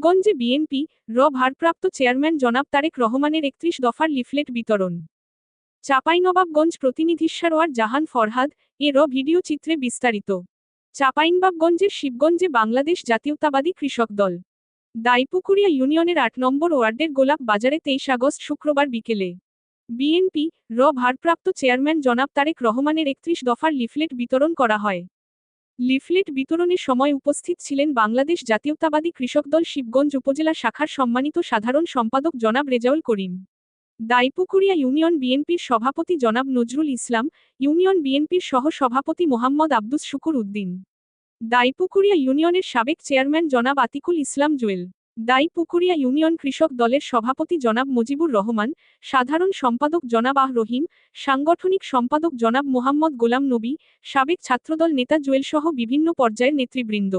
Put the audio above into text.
শিবগঞ্জে BNP, র ভারপ্রাপ্ত chairman জনাব তারেক রহমানের একত্রিশ দফার লিফলেট বিতরণ। চাঁপাইনবাবগঞ্জ প্রতিনিধি সারোয়ার জাহান ফরহাদ, এ র ভিডিও চিত্রে বিস্তারিত। চাঁপাইনবাবগঞ্জের শিবগঞ্জে বাংলাদেশ জাতীয়তাবাদী কৃষক দল। দাইপুকুরিয়া ইউনিয়নের আট নম্বর ওয়ার্ডের গোলাপ বাজারে তেইশ আগস্ট শুক্রবার বিকেলে। বিএনপি, র ভারপ্রাপ্ত চেয়ারম্যান জনাব তারেক রহমানের একত্রিশ দফার লিফলেট বিতরণ করা হয়। লিফলেট বিতরণের সময় উপস্থিত ছিলেন বাংলাদেশ জাতীয়তাবাদী কৃষক দল শিবগঞ্জ উপজেলা শাখার সম্মানিত সাধারণ সম্পাদক জনাব রেজাউল করিম। দাইপুকুরিয়া ইউনিয়ন বিএনপির সভাপতি জনাব নজরুল ইসলাম, ইউনিয়ন বিএনপির সহ সভাপতি মোহাম্মদ আব্দুস শুকুর উদ্দিন। দাইপুকুরিয়া ইউনিয়নের সাবেক চেয়ারম্যান জনাব আতিকুল ইসলাম জুয়েল। দাইপুকুরিয়া ইউনিয়ন কৃষক দলের সভাপতি জনাব মুজিবুর রহমান, সাধারণ সম্পাদক জনাব আহ রহিম, সাংগঠনিক সম্পাদক জনাব মোহাম্মদ গোলাম নবী, সাবেক ছাত্রদল নেতা জুয়েলসহ বিভিন্ন পর্যায়ের নেতৃবৃন্দ।